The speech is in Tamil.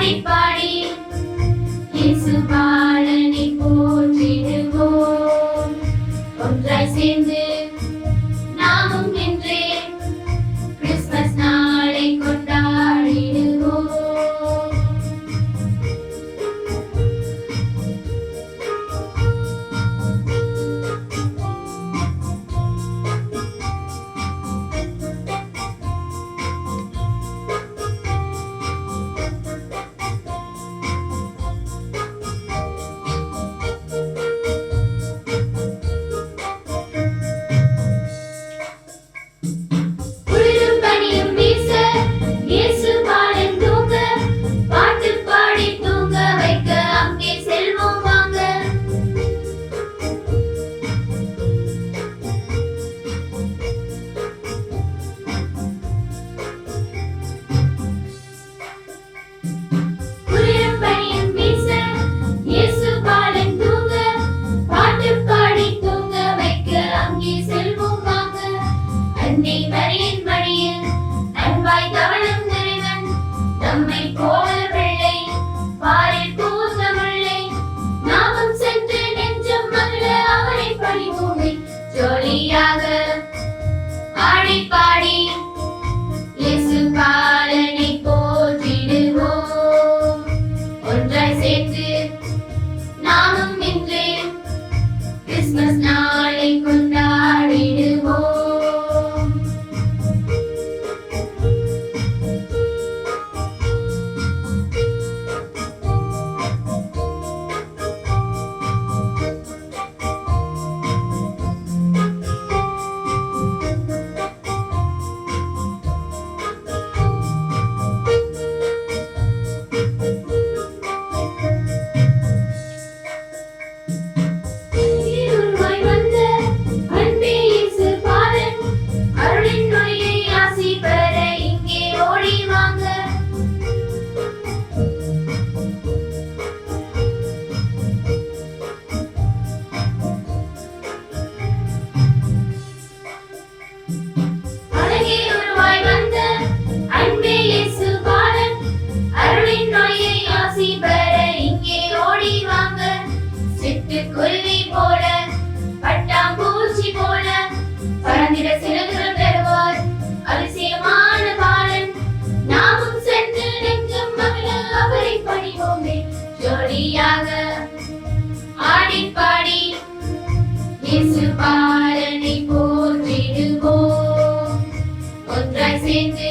பாடி பாடி ஜாலியாக ஆடி பாடி இயேசு பாலனை போற்றிடுவோம் ஒன்றாய் சேர்த்து நாமும் இன்று கிறிஸ்மஸ் நாளை கொண்டு போற்றிடுவோம் ஒன்றாய் சேர்ந்து